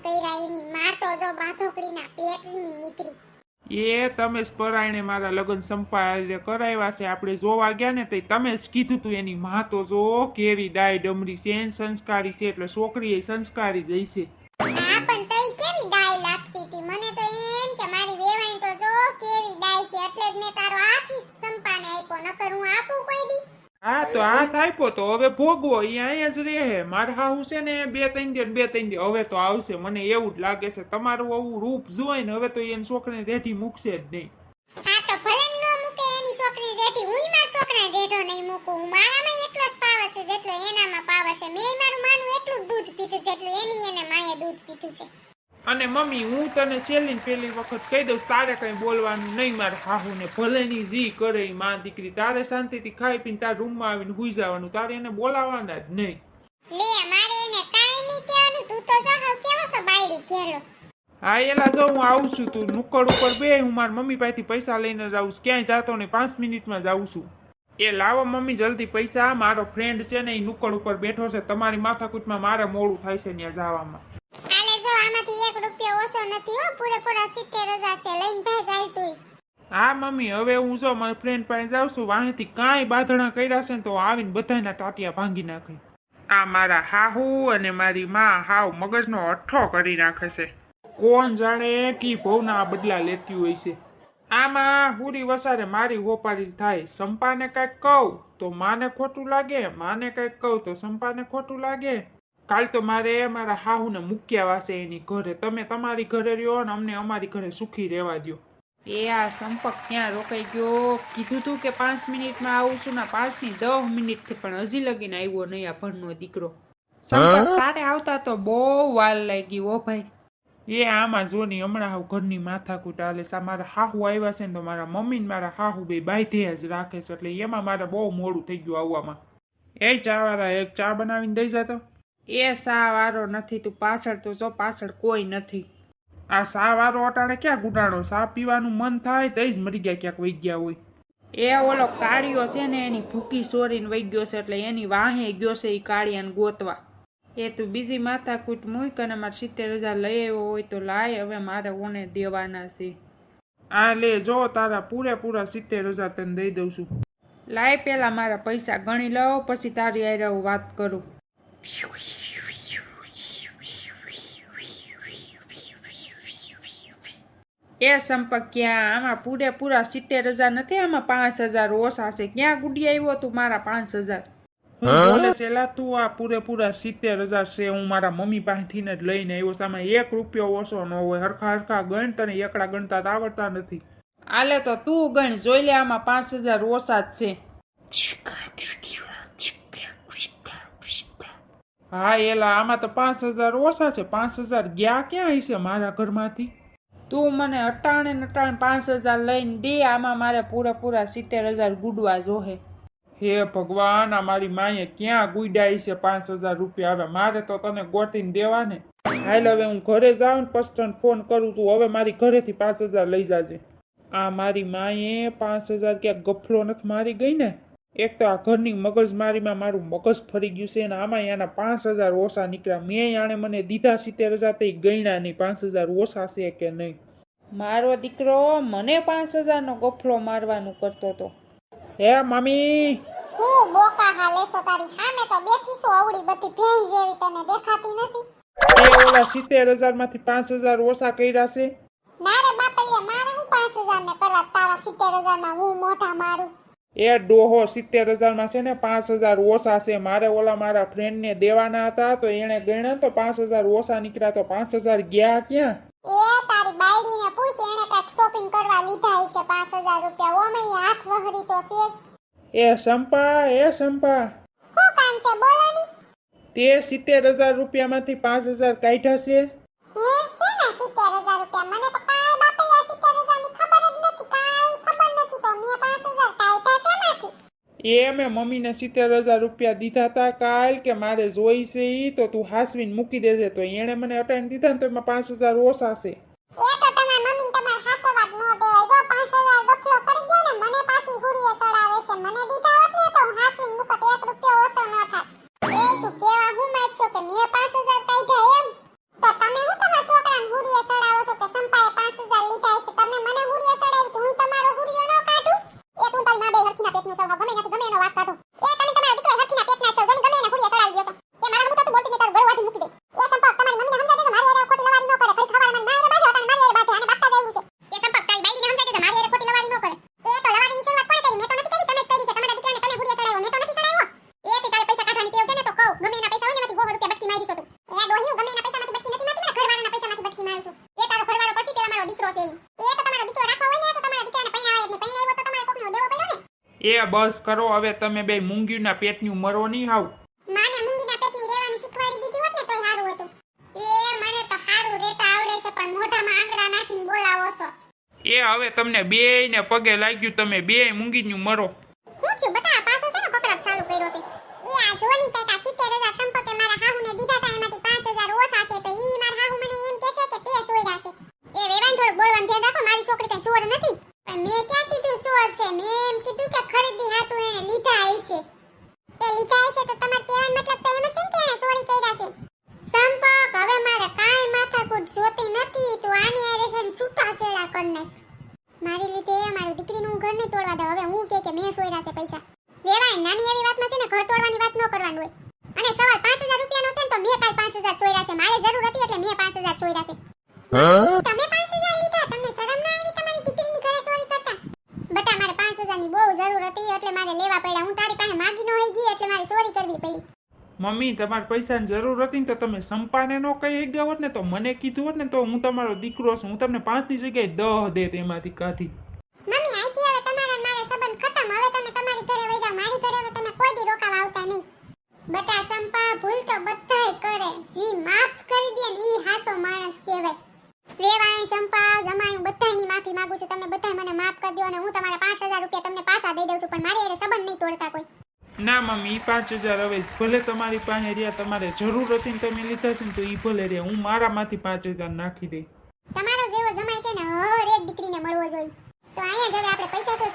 કર્યા એની માં તો જો બાંધોકડીના પેટની નીકળી. એ તમે જ પરાયણે મારા લગ્ન સંપાદે કરાવ્યા છે. આપણે જોવા ગયા ને તે તમે જ કીધું તું એની માં તો જો કેવી ડાય ડમરી છે એને સંસ્કારી છે એટલે છોકરી એ સંસ્કારી જ હશે. હા પણ તઈ કેવી ડાય લાગતી હતી? મને તો એમ કે મારી વેવાઈ તો જો કેવી ડાય છે. એટલે જ મેં તારો આખી સંપાને આપ્યો નકર હું આપું કોઈ દી? હા, તો આ થાય તો હવે ભોગવો એ અહીંયા જ રહે. મારા હાહુ છે ને, બે ત્રણ દે બે ત્રણ દે હવે તો આવશે, મને એવું જ લાગે છે. તમારું આવું રૂપ જોઈ ને, હવે તો એને છોકરીને રેઠી મૂકશે જ નહીં. હા, તો ભલે ન મૂકે હું છોકરા જેઠો નહીં મૂકું. હું મારામાં જ પાવર છે જેટલો એનામાં પાવર છે. મેં મારું માનું એટલું દૂધ પીધું જેટલું એની એને માએ દૂધ પીધું છે. અને મમ્મી હું તને છેલ્લી પહેલી વખત કહી દઉં તારે કંઈ બોલવાનું નહીં મારે હાહુ ને ભલે ની જી કરે માં દીકરી. તારે શાંતિથી ખાઈ પીને તારા રૂમમાં આવીને હુઈ જવાનું તારે એને બોલાવવાના જ નહીં. લે મારે એને કાંઈ નહીં કહેવાનું તું તો જો કેવો છો બાયડી ઘેરો હા એલા જો હું આવું છું તું નુક્કડ ઉપર બે હું મારા મમ્મી પાસેથી પૈસા લઈને જાઉં છું. ક્યાંય જાતો નહીં પાંચ મિનિટમાં જાઉં છું. એ લાવો મમ્મી જલ્દી પૈસા મારો ફ્રેન્ડ છે ને એ નુક્કડ ઉપર બેઠો છે તમારી માથાકૂટમાં મારે મોડું થાય છે ત્યાં જવામાં. આમાંથી નથી હો, પૂરેપૂરા સિત્તેર હજાર છે. લઈને હા, મમ્મી, હવે હું જો મારી ફ્રેન્ડ પાસે જાઉં છું, વાંહેથી કાંઈ બાંધણા કર્યા છે ને તો આવીને બધાના ટાટિયા ભાંગી નાખે. આ મારા હાહુ અને મારી માં હાવ મગજનો અઠ્ઠો કરી નાખે છે. કોણ જાણે કી ભવના બદલા લેતી હોય છે. આમાં હુરી વસારે મારી હોપારી થાય. સંપાને કાંઈક કહું તો માને ખોટું લાગે, માને કાંઈક કહું તો સંપાને ખોટું લાગે. કાલ તો મારે મારા હાહુને મૂક્યા વાસે એની ઘરે. તમે તમારી ઘરે રહ્યો ને અમને અમારી ઘરે સુખી રહેવા દ્યો. એ આ સંપર્ક ક્યાં રોકાઈ ગયો? કીધું તું કે પાંચ મિનિટમાં આવું છું ને પાંચની દસ મિનિટથી પણ હજી લગીને આવ્યો નહીં આ ભણનો દીકરો. તારે આવતા તો બહુ વાર લાગી ઓ ભાઈ. એ આમાં જો ની હમણાં હાવ ઘરની માથાકૂટ હાલે સા મારા હાહુ આવ્યા છે ને તો મારા મમ્મી ને મારા હાહુ બે બાંધે જ રાખે છે. એટલે એમાં મારે બહુ મોડું થઈ ગયું આવવામાં એ ચા વાળા એક ચા બનાવીને દઈ જતો. એ સાવારો નથી તું પાછળ તો જો પાછળ કોઈ નથી. આ સા વાળો અટાણે ક્યાં ગુડાણો સા પીવાનું મન થાય તો જ મરી ગયા ક્યાંક વહી ગયા હોય. એ ઓલો કાળિયો છે ને એની ભૂકી સોરીને વહી ગયો છે એટલે એની વાહે ગયો છે એ કાળિયાને ગોતવા. એ તું બીજી માથાકૂટ મૂક અને મારે સિત્તેર હજાર લઈ આવ્યો હોય તો લાય હવે મારે ઓને દેવાના છે. આ લે જો તારા પૂરેપૂરા સિત્તેર હજાર તને દઈ દઉં છું. લાય પહેલાં મારા પૈસા ગણી લઉં પછી તારી હું વાત કરું. એ સંપર્ક ક્યાં? આમાં પૂરેપૂરા સિત્તેર હજાર નથી આમાં પાંચ હજાર ઓછા છે. ક્યાં ગુડી આવ્યો તું મારા પાંચ હજાર? બોલે તું આ પૂરેપૂરા સિત્તેર હજાર છે હું મારા મમ્મી પાસેથી જ લઈને આવ્યો સામે એક રૂપિયો ઓછો ન હોય. હરખા હરખા ગણ તને એકડા ગણતા આવડતા નથી. આલે તો તું ગણ. જોઈ લે આમાં પાંચ હજાર ઓછા જ છે. હા એલા આમાં તો પાંચ હજાર ઓછા છે. પાંચ હજાર ગયા ક્યાં હશે મારા ઘરમાંથી? તું મને અટાણે ને અટાણે પાંચ હજાર લઈને દે આમાં મારે પૂરેપૂરા સિત્તેર હજાર ગુડવા જોહે. હે ભગવાન આ મારી માએ ક્યાં ગુડાઈ છે પાંચ હજાર રૂપિયા? હવે મારે તો તને ગોતીને દેવા ને હાલ હવે હું ઘરે જાઉં ને પછી ફોન કરું તું. હવે મારી ઘરેથી પાંચ હજાર લઈ જાજે. આ મારી માએ પાંચ હજાર ક્યાંક ગફલો નથી મારી ગઈ ને? એક તો આ ઘરની મગજમારીમાં મારું મગજ ફરી ગયું છે અને આમાં એના પાંચ હજાર ઓછા નીકળ્યા. મેં આણે મને દીધા સિત્તેર હજાર તે ગણ્યા નહીં. પાંચ હજાર ઓછા છે કે નહીં? મારો દીકરો મને પાંચ હજારનો ગફલો મારવાનું કરતો હતો હે મમ્મી હું બોકા હાલે છો તારી હામે તો બેઠી છું અવળી બધી ભેઈ જેવી તને દેખાતી નથી. એ ઓલા સિત્તેર હજારમાંથી પાંચ હજાર ઓછા કર્યા છે? ના રે બાપલિયા મારે હું પાંચ હજાર ને કરવા? તારા સિત્તેર હજારમાં હું મોઢા મારું? એ ડોહો સિત્તેર હજારમાં છે ને પાંચ હજાર ઓછા છે. મારે ઓલા મારા ફ્રેન્ડને દેવાના હતા તો એણે ગણ્યા તો પાંચ હજાર ઓછા નીકળ્યા તો પાંચ હજાર ગયા ક્યાં? એ તારી બાયડીને પૂછ કાંઈક શોપિંગ કરવા લીધા હશે પાંચ હજાર રૂપિયા. ઓમે હાથ વહરી તો છે એ સંપા એ સંપા શું કામ છે? બોલો ની. તે સિત્તેર હજાર રૂપિયામાંથી પાંચ હજાર કાઢ્યા છે. એ મેં મમ્મીને સિત્તેર હજાર રૂપિયા દીધા હતા. કાલ કે મારે જોઈશે એ તો તું હાસવીને મૂકી દેજે. તો એણે મને અટાઈને દીધા ને તો એમાં પાંચ હજાર ઓછા છે. તમે હું તમારા છોકરાને હુડીએ ચડાવો છો કે સંપાએ પાંચ હજાર લીધા છે? તમે મને હુડીએ ચડાવો ના બે હરખીના પેટનું સવ ગમે ત્યાંથી ગમે એનો વાત કાઢો. એ બસ કરો હવે તમે બે મૂંગીના પેટની મરો નહીં હાવ. માને મૂંગીના પેટની રહેવાનું શીખવાડી દીધી હોત ને તોય સારું હતું. એ મને તો સારું રહેતા આવડે છે પણ મોઢામાં આંગળા નાખીને બોલાવો છો. એ હવે તમને બે ને પગે લાગ્યું તમે બે મૂંગીનું મરો હું થયું બટા પાછો છે ને કકડાટ ચાલુ કર્યો છે એ આ જોની કાકા સિત્તેર હજાર સંપર્કે મારા હાહુને દીધા હતા એમાંથી પાંચ હજાર ઓછા છે તો ઈ મારા હાહુ મને એમ કહે છે કે તે સોયરા છે એ વેવાન થોડું બોલવાનું ધ્યાન રાખો મારી છોકરી કઈ સોર નથી પણ મેં ક્યાં કીધું સોર છે મેં એમ કીધું કે ખરીદી હાટું એને લીધા હશે એ લીધા હશે તો તમારે કહેવાનો મતલબ તો એમ છે ને કે એને ચોરી કર્યા છે સંપર્ક હવે મારે કાંઈ માથાકૂટ જોતી નથી તું આની હારે છે ને છૂટા છેડા કર નાખ મારી લીધે મારી દીકરીનું ઘર નહીં તોડવા દે હવે હું કે છે પૈસા. વેવાય નાની એવી વાતમાં છે ને ઘર તોડવાની વાત ન કરવાનું હોય. અને સવાલ પાંચ હજાર રૂપિયાનો છે ને તો મેં કાલ પાંચ હજાર સોયરા છે. મારે જરૂર હતી એટલે મેં પાંચ હજાર સોયરા છે. તમે પાંચ હજાર લીધા તમને શરમ ના આવી તમારી દીકરીની ઘરે ચોરી કરતા. બટા મારે પાંચ હજારની બહુ જરૂર હતી એટલે મારે લેવા પડ્યા. હું તારી પાસે માગી ન હોઈ ગઈ એટલે મારે ચોરી કરવી પડી. મમ્મી તમારે પૈસાની જરૂર હતી ને તો તમે સંપાને નો કહી ગયા હોત ને તો મને કીધું હોત ને તો હું તમારો દીકરો છું. હું તમને પાંચની જગ્યાએ દહ દે તેમાંથી કાઢી મમ્મી આઈથી હવે તમારા અને મારા સંબંધ ખતમ હવે તમે તમારી ઘરે વઈ જાઓ મારી ઘરે હવે તમે કોઈ દી રોકાવા આવતા નહીં બટા સંપા ભૂલ તો બધાય કરે જી માફ કરી દે ને ઈ હાસો માણસ કહેવાય વેવાય સંપા જમાયું બધાયની માફી માંગુ છું તમે બધાય મને માફ કરી દો અને હું તમારા પાંચ હજાર રૂપિયા તમને પાછા દઈ દઉં છું પણ મારી હારે સંબંધ નહીં તોડતા કોઈ. ના મમ્મી ઈ પાંચ હજાર હવે ભલે તમારી પાસે રહ્યા તમારે જરૂર હતી ને તમે લીધા છે ને તો ઈ ભલે રહ્યા. હું મારામાંથી પાંચ હજાર નાખી દઈ તમારો જેવો જમાય છે ને હર એક દીકરીને મળવો જોઈએ. તો અહીંયા જ હવે આપણે પૈસા તો